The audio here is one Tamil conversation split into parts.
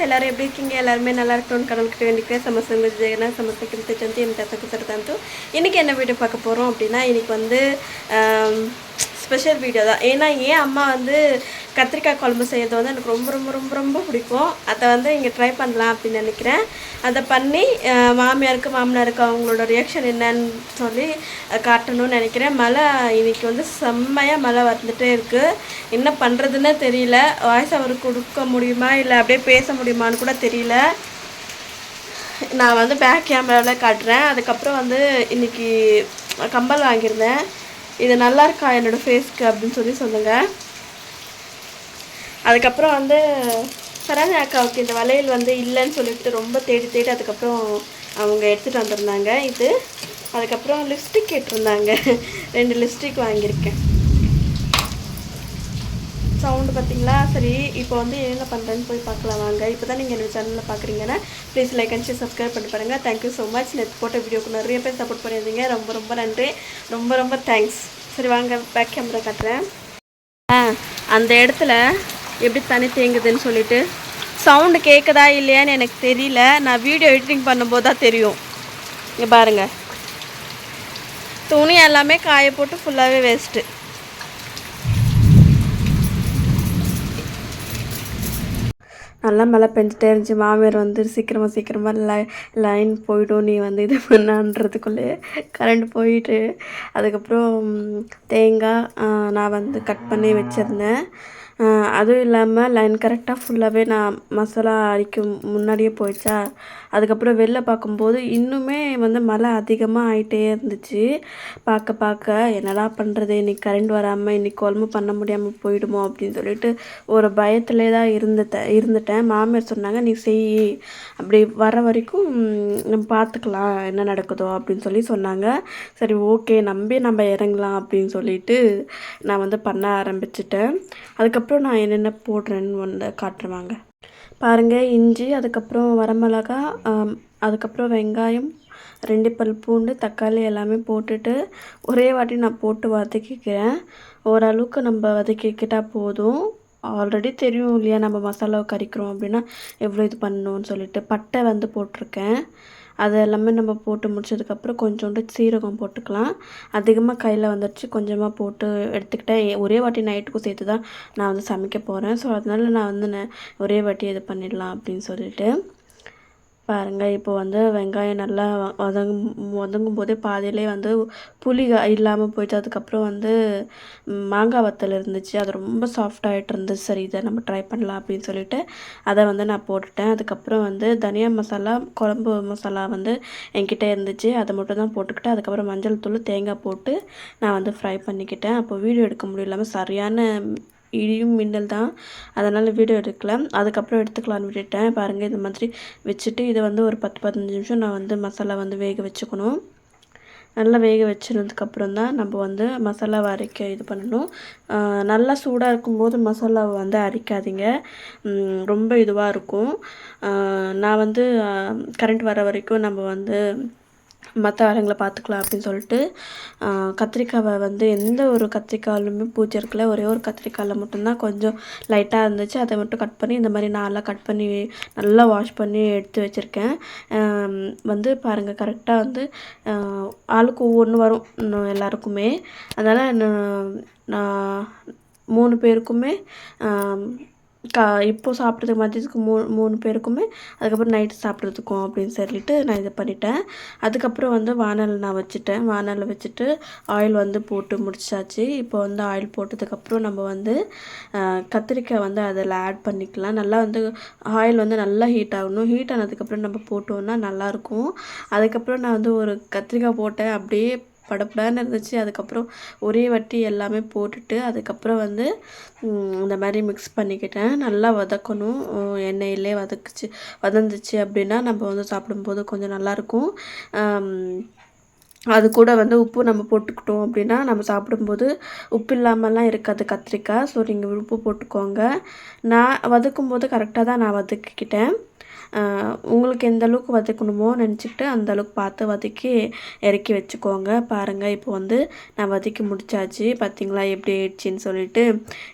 ಎಲ್ಲರೂ எப்படி இருக்கீங்க எல்லாருமே நல்லா இருக்கணும்னு கடவுள்கிட்ட வேண்டிக்கிறேன் ಸಮಸ್ಯೆ ಜಗನ ಸಮಸ್ಯೆ ಕಿಂತಂತ ಎಮ್ ತಕ್ಕಂತೂ இன்றைக்கி என்ன வீடியோ பார்க்க போகிறோம் அப்படின்னா இன்றைக்கி வந்து ஸ்பெஷல் வீடியோ தான். ஏன்னா ஏன் அம்மா வந்து கத்திரிக்காய் குழம்பு செய்கிறது வந்து எனக்கு ரொம்ப ரொம்ப ரொம்ப ரொம்ப பிடிக்கும். அதை வந்து இங்கே ட்ரை பண்ணலாம் அப்படின்னு நினைக்கிறேன். அதை பண்ணி மாமியாருக்கு மாமனாருக்கு அவங்களோட ரியாக்ஷன் என்னன்னு சொல்லி காட்டணும்னு நினைக்கிறேன். மழை இன்னைக்கு வந்து செம்மையாக மழை வந்துட்டே இருக்குது என்ன பண்ணுறதுன்னே தெரியல. வாய்ஸ் அவருக்கு கொடுக்க முடியுமா? இல்லை அப்படியே பேச முடியுமான்னு கூட தெரியல. நான் வந்து பேக் கேமராவில் காட்டுறேன். அதுக்கப்புறம் வந்து இன்னைக்கு கம்பல் வாங்கியிருந்தேன். இது நல்லா இருக்கா என்னோடய ஃபேஸ்க்கு அப்படின்னு சொல்லி சொல்லுங்கள் அதுக்கப்புறம் வந்து சரண்யா அக்காவுக்கு இந்த வளையல் வந்து இல்லைன்னு சொல்லிட்டு ரொம்ப தேடி தேடி அதுக்கப்புறம் அவங்க எடுத்துகிட்டு வந்திருந்தாங்க. இது அதுக்கப்புறம் லிப்ஸ்டிக் கேட்டிருந்தாங்க. ரெண்டு லிப்ஸ்டிக் வாங்கியிருக்கேன். சவுண்டு பார்த்தீங்களா? சரி இப்போ வந்து என்ன பண்ணுறேன்னு போய் பார்க்கலாம் வாங்க. இப்போ தான் நீங்கள் என்னோட சேனலில் பார்க்குறீங்கன்னா please like and share subscribe பண்ணி பாருங்கள் தேங்க்யூ ஸோ மச் நேற்று போட்ட வீடியோக்கு நிறைய பேர் சப்போர்ட் பண்ணியிருந்தீங்க. ரொம்ப ரொம்ப நன்றி. ரொம்ப ரொம்ப தேங்க்ஸ் சரி வாங்க பேக் கேமரா காட்டுறேன். ஆ அந்த இடத்துல எப்படி தண்ணி தேங்குதுன்னு சொல்லிட்டு சவுண்டு கேட்குதா இல்லையான்னு எனக்கு தெரியல. நான் வீடியோ எடிட்டிங் பண்ணும்போது தான் தெரியும். இங்கே பாருங்கள் துணி எல்லாமே காய போட்டு ஃபுல்லாகவே வேஸ்ட்டு நல்லா மழை பெஞ்சிட்டே இருந்துச்சு. மாமியார் வந்து சீக்கிரமாக சீக்கிரமாக லை லைன் போயிடும். நீ வந்து இது பண்ணான்றதுக்குள்ளே கரண்ட் போயிட்டு அதுக்கப்புறம் தேங்காய் நான் வந்து கட் பண்ணி வச்சுருந்தேன். அதுவும் இல்லாமல் லைன் கரெக்டாக ஃபுல்லாகவே நான் மசாலா அரைக்கும் முன்னாடியே போயிடுச்சா? அதுக்கப்புறம் வெளில பார்க்கும்போது இன்னுமே வந்து மழை அதிகமாக ஆகிட்டே இருந்துச்சு. பார்க்க பார்க்க என்னடா பண்ணுறது இன்னைக்கு கரண்ட் வராமல் இன்னைக்கு குழம்பு பண்ண முடியாமல் போயிடுமோ அப்படின்னு சொல்லிட்டு ஒரு பயத்திலே தான் இருந்துட்டேன் இருந்துட்டேன். மாமியார் சொன்னாங்க நீ செய். அப்படி வர வரைக்கும் நம்ம பார்த்துக்கலாம் என்ன நடக்குதோ அப்படின்னு சொல்லி சொன்னாங்க. சரி ஓகே நம்பி நம்ம இறங்கலாம் அப்படின்னு சொல்லிட்டு நான் வந்து பண்ண ஆரம்பிச்சிட்டேன். அதுக்கப்புறம் நான் என்னென்ன போடுறேன்னு வந்து காட்டுருவாங்க பாருங்கள் இஞ்சி அதுக்கப்புறம் வரமிளகா அதுக்கப்புறம் வெங்காயம் ரெண்டு பல் பூண்டு தக்காளி எல்லாமே போட்டுட்டு ஒரே வாட்டி நான் போட்டு வதக்கிக்கிறேன். ஓரளவுக்கு நம்ம வதக்கிக்கிட்டால் போதும். ஆல்ரெடி தெரியும் இல்லையா நம்ம மசாலாவை கறிக்கிறோம் அப்படின்னா எவ்வளோ இது பண்ணணும்னு சொல்லிட்டு பட்டை வந்து போட்டிருக்கேன். அது எல்லாமே நம்ம போட்டு முடிச்சதுக்கப்புறம் கொஞ்சோண்டு சீரகம் போட்டுக்கலாம். அதிகமாக கையில் வந்துடுச்சு கொஞ்சமாக போட்டு எடுத்துக்கிட்டேன். ஒரே வாட்டி நைட்டுக்கும் சேர்த்து தான் நான் வந்து சமைக்க போகிறேன் ஸோ அதனால நான் வந்து ந- ஒரே வாட்டி இது பண்ணிடலாம் அப்படின்னு சொல்லிட்டு. பாருங்கள் இப்போ வந்து வெங்காயம் நல்லா வதங்கும் வதங்கும் போதே பாதியிலே வந்து புளி இல்லாமல் போயிட்டு அதுக்கப்புறம் வந்து மாங்காய் வத்தல் இருந்துச்சு. அது ரொம்ப சாஃப்டாகிட்டு இருந்துச்சு. சரி இதை நம்ம ட்ரை பண்ணலாம் அப்படின்னு சொல்லிட்டு அதை வந்து நான் போட்டுட்டேன். அதுக்கப்புறம் வந்து தனியா மசாலா குழம்பு மசாலா வந்து என்கிட்ட இருந்துச்சு. அதை மட்டும் தான் போட்டுக்கிட்டேன் அதுக்கப்புறம் மஞ்சள் தூள் தேங்காய் போட்டு நான் வந்து ஃப்ரை பண்ணிக்கிட்டேன். அப்போ வீடியோ எடுக்க முடியலாமல் சரியான இடியும் மின்னல் தான். அதனால் வீடியோ எடுக்கல. அதுக்கப்புறம் எடுத்துக்கலான்னு விட்டுட்டேன். பாருங்கள் இந்த மாதிரி வச்சுட்டு இதை வந்து ஒரு பத்து பதினஞ்சு நிமிஷம் நான் வந்து மசாலா வந்து வேக வச்சுக்கணும். நல்லா வேக வச்சினதுக்கப்புறம் தான் நம்ம வந்து மசாலாவை அரைக்க இது பண்ணணும். நல்லா சூடாக இருக்கும்போது மசாலாவை வந்து அரைக்காதீங்க. ரொம்ப இதுவாக இருக்கும். நான் வந்து கரண்ட் வர வரைக்கும் நம்ம வந்து மற்ற வேலைங்களை பார்த்துக்கலாம் அப்படின்னு சொல்லிட்டு கத்திரிக்காவை வந்து எந்த ஒரு கத்திரிக்காயிலுமே பூச்சி இருக்கல ஒரே ஒரு கத்திரிக்காயில் மட்டும்தான் கொஞ்சம் லைட்டாக இருந்துச்சு. அதை மட்டும் கட் பண்ணி இந்த மாதிரி நாளாக கட் பண்ணி நல்லா வாஷ் பண்ணி எடுத்து வச்சுருக்கேன். வந்து பாருங்கள் கரெக்டாக வந்து ஆளுக்கு ஒவ்வொன்று வரும் இன்னும் எல்லாருக்குமே. அதனால் நான் நான் மூணு பேருக்குமே கா இப்போது சாப்பிட்றதுக்கு மதியத்துக்கு மூணு மூணு பேருக்குமே அதுக்கப்புறம் நைட்டு சாப்பிட்றதுக்கும் அப்படின்னு சொல்லிட்டு நான் இதை பண்ணிட்டேன். அதுக்கப்புறம் வந்து வானல் நான் வச்சுட்டேன். வானலில் வச்சுட்டு ஆயில் வந்து போட்டு முடிச்சாச்சு. இப்போ வந்து ஆயில் போட்டதுக்கப்புறம் நம்ம வந்து கத்திரிக்காய் வந்து அதில் ஆட் பண்ணிக்கலாம். நல்லா வந்து ஆயில் வந்து நல்லா ஹீட் ஆகணும். ஹீட் ஆனதுக்கப்புறம் நம்ம போட்டோம்னா நல்லாயிருக்கும். அதுக்கப்புறம் நான் வந்து ஒரு கத்திரிக்காய் போட்டேன். அப்படியே படப்படான்னு இருந்துச்சு. அதுக்கப்புறம் ஒரே வட்டி எல்லாமே போட்டுட்டு அதுக்கப்புறம் வந்து இந்த மாதிரி மிக்ஸ் பண்ணிக்கிட்டேன். நல்லா வதக்கணும். எண்ணெயிலே வதக்குச்சு வதந்துச்சு அப்படின்னா நம்ம வந்து சாப்பிடும்போது கொஞ்சம் நல்லாயிருக்கும். அது கூட வந்து உப்பு நம்ம போட்டுக்கிட்டோம் அப்படின்னா நம்ம சாப்பிடும்போது உப்பு இல்லாமலாம் இருக்காது கத்திரிக்காய். ஸோ நீங்கள் உப்பு போட்டுக்கோங்க. நான் வதக்கும்போது கரெக்டாக தான் நான் வதக்கிக்கிட்டேன். உங்களுக்கு எந்த அளவுக்கு வதக்கணுமோ நினச்சிக்கிட்டு அந்த அளவுக்கு பார்த்து வதக்கி இறக்கி வச்சுக்கோங்க. பாருங்கள் இப்போ வந்து நான் வதக்கி முடிச்சாச்சு. பார்த்தீங்களா எப்படி ஆயிடுச்சின்னு சொல்லிட்டு.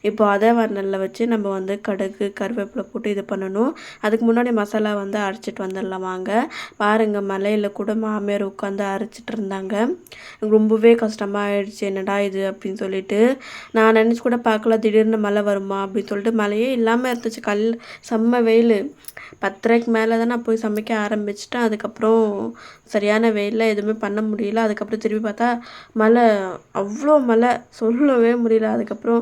இப்போ அதே வரணலில் வச்சு நம்ம வந்து கடுகு கருவேப்பிலை போட்டு இது பண்ணணும். அதுக்கு முன்னாடி மசாலா வந்து அரைச்சிட்டு வந்துடலாம் வாங்க. பாருங்கள் மலையில் கூட மாமியார் உட்காந்து அரைச்சிட்டு இருந்தாங்க. ரொம்பவே கஷ்டமாக ஆயிடுச்சு. என்னடா இது அப்படின்னு சொல்லிட்டு. நான் நினச்சி கூட பார்க்கல திடீர்னு மழை வருமா அப்படின்னு சொல்லிட்டு மழையே இல்லாமல் இருந்துச்சு. கல் செம்ம வெயில். அதுக்கு மேலே தான் நான் போய் சமைக்க ஆரம்பிச்சிட்டேன். அதுக்கப்புறம் சரியான வெயிலில் எதுவுமே பண்ண முடியல. அதுக்கப்புறம் திரும்பி பார்த்தா மழை அவ்வளோ மழை சொல்லவே முடியல. அதுக்கப்புறம்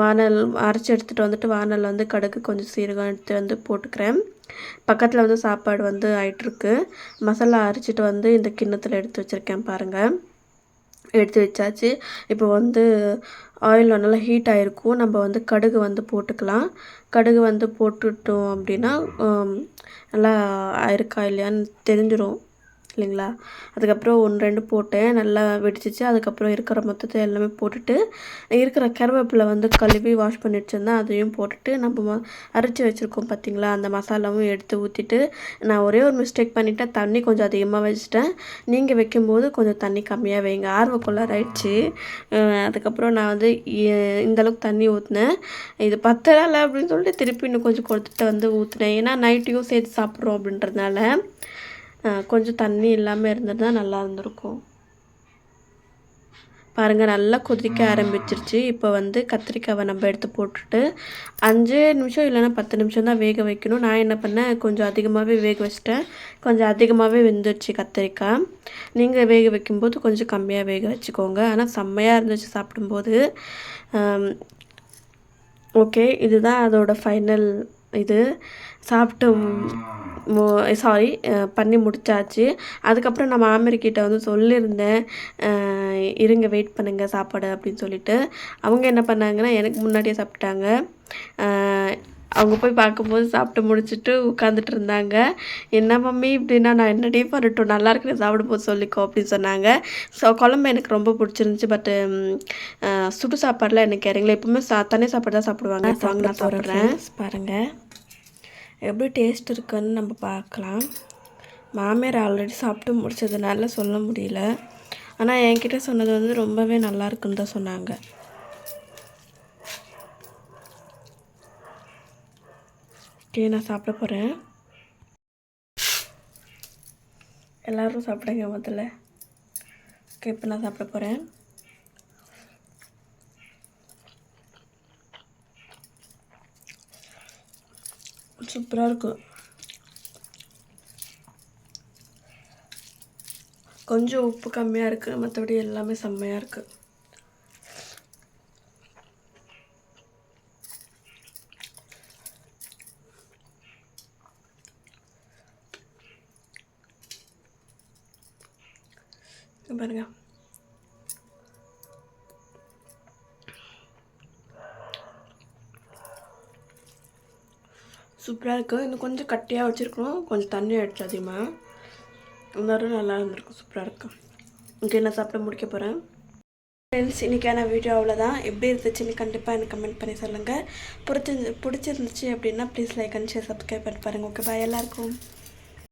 வானல் அரைச்சி எடுத்துகிட்டு வந்துட்டு வானல் வந்து கடுகு கொஞ்சம் சீரகம் எடுத்து வந்து போட்டுக்கிறேன். பக்கத்தில் வந்து சாப்பாடு வந்து ஆயிட்டுருக்கு. மசாலா அரைச்சிட்டு வந்து இந்த கிண்ணத்தில் எடுத்து வச்சுருக்கேன் பாருங்கள் எடுத்து வச்சாச்சு. இப்போ வந்து ஆயில் நல்லா ஹீட் ஆகிருக்கும் நம்ம வந்து கடுகு வந்து போட்டுக்கலாம். கடுகு வந்து போட்டுட்டோம் அப்படின்னா நல்லா ஆயிருக்கா இல்லையான்னு தெரிஞ்சிடும் இல்லைங்களா? அதுக்கப்புறம் ஒன்று ரெண்டு போட்டேன். நல்லா வெடிச்சிச்சு. அதுக்கப்புறம் இருக்கிற மொத்தத்தை எல்லாமே போட்டுட்டு இருக்கிற கருவேப்பிலை வந்து கழுவி வாஷ் பண்ணி வச்சுருந்தேன். அதையும் போட்டுட்டு நம்ம ம- அரைச்சி வச்சுருக்கோம் பார்த்தீங்களா அந்த மசாலாவும் எடுத்து ஊற்றிட்டு நான் ஒரே ஒரு மிஸ்டேக் பண்ணிவிட்டேன் தண்ணி கொஞ்சம் அதிகமாக வச்சுட்டேன். நீங்கள் வைக்கும்போது கொஞ்சம் தண்ணி கம்மியாக வைங்க. ஆர்வக்குள்ளார ஆயிடுச்சு. அதுக்கப்புறம் நான் வந்து இந்தளவுக்கு தண்ணி ஊற்றினேன் இது பத்தலை அப்படின்னு சொல்லிட்டு திருப்பி இன்னும் கொஞ்சம் கொடுத்துட்டு வந்து ஊற்றினேன் ஏன்னா நைட்டையும் சேர்த்து சாப்பிட்றோம் அப்படின்றதுனால. கொஞ்சம் தண்ணி இல்லாமல் இருந்திருந்தால் நல்லா இருந்திருக்கும். பாருங்கள் நல்லா கொதிக்க ஆரம்பிச்சிருச்சு. இப்போ வந்து கத்திரிக்காவை நம்ம எடுத்து போட்டுட்டு அஞ்சு நிமிஷம் இல்லைன்னா பத்து நிமிஷம் தான் வேக வைக்கணும். நான் என்ன பண்ணேன் கொஞ்சம் அதிகமாகவே வேக வச்சிட்டேன். கொஞ்சம் அதிகமாகவே வெந்துருச்சு கத்திரிக்காய். நீங்கள் வேக வைக்கும்போது கொஞ்சம் கம்மியாக வேக வச்சுக்கோங்க. ஆனால் செம்மையாக இருந்துச்சு சாப்பிடும்போது. ஓகே இதுதான் அதோட ஃபைனல் இது சாப்பிட்டு சாரி பண்ணி முடிச்சாச்சு. அதுக்கப்புறம் நான் மாமியார்கிட்ட வந்து சொல்லியிருந்தேன் இருங்க வெயிட் பண்ணுங்கள் சாப்பாடு அப்படின்னு சொல்லிட்டு. அவங்க என்ன பண்ணாங்கன்னா எனக்கு முன்னாடியே சாப்பிட்டாங்க. அவங்க போய் பார்க்கும்போது சாப்பிட்டு முடிச்சுட்டு உட்காந்துட்டு இருந்தாங்க. என்ன மம்மி இப்படின்னா நான் என்னடி பண்ணட்டும் நல்லா இருக்கிற சாப்பிடும்போது சொல்லிக்கோ அப்படின்னு சொன்னாங்க. ஸோ குழம்பு எனக்கு ரொம்ப பிடிச்சிருந்துச்சி பட்டு சுடு சாப்பாடுலாம் எனக்கு இறங்கல. எப்பவுமே சா தனி சாப்பாடு தான் சாப்பிடுவாங்க. நான் சாப்பிட்றேன். பாருங்கள் எப்படி டேஸ்ட் இருக்குன்னு நம்ம பார்க்கலாம். மாமியார் ஆல்ரெடி சாப்பிட்டு முடிச்சதுனால சொல்ல முடியல. ஆனால் என்கிட்ட சொன்னது வந்து ரொம்பவே நல்லா இருக்குன்னு தான் சொன்னாங்க. ஓகே நான் சாப்பிட போகிறேன் எல்லோரும் சாப்பிடுங்க முதல்ல. ஓகே இப்போ நான் சாப்பிட போகிறேன் சூப்பராக இருக்கும் கொஞ்சம் உப்பு கம்மியாக இருக்குது மற்றபடி எல்லாமே செம்மையாக இருக்குது பாருங்க. சூப்பராக இருக்குது இன்னும் கொஞ்சம் கட்டியாக வச்சுருக்கணும். கொஞ்சம் தண்ணி ஆயிடுச்சு அதிகமாக இருந்தாலும் நல்லா இருந்திருக்கும். சூப்பராக இருக்கும் இங்கே நான் சாப்பிட முடிக்க போகிறேன் ஃப்ரெண்ட்ஸ் இன்றைக்கான வீடியோ அவ்வளோதான் எப்படி இருந்துச்சுன்னு கண்டிப்பாக எனக்கு கமெண்ட் பண்ணி சொல்லுங்கள் பிடிச்சிருந்து பிடிச்சிருந்துச்சு அப்படின்னா please like and share subscribe பண்ணி பாருங்கள் ஓகே பாய் எல்லாருக்கும்.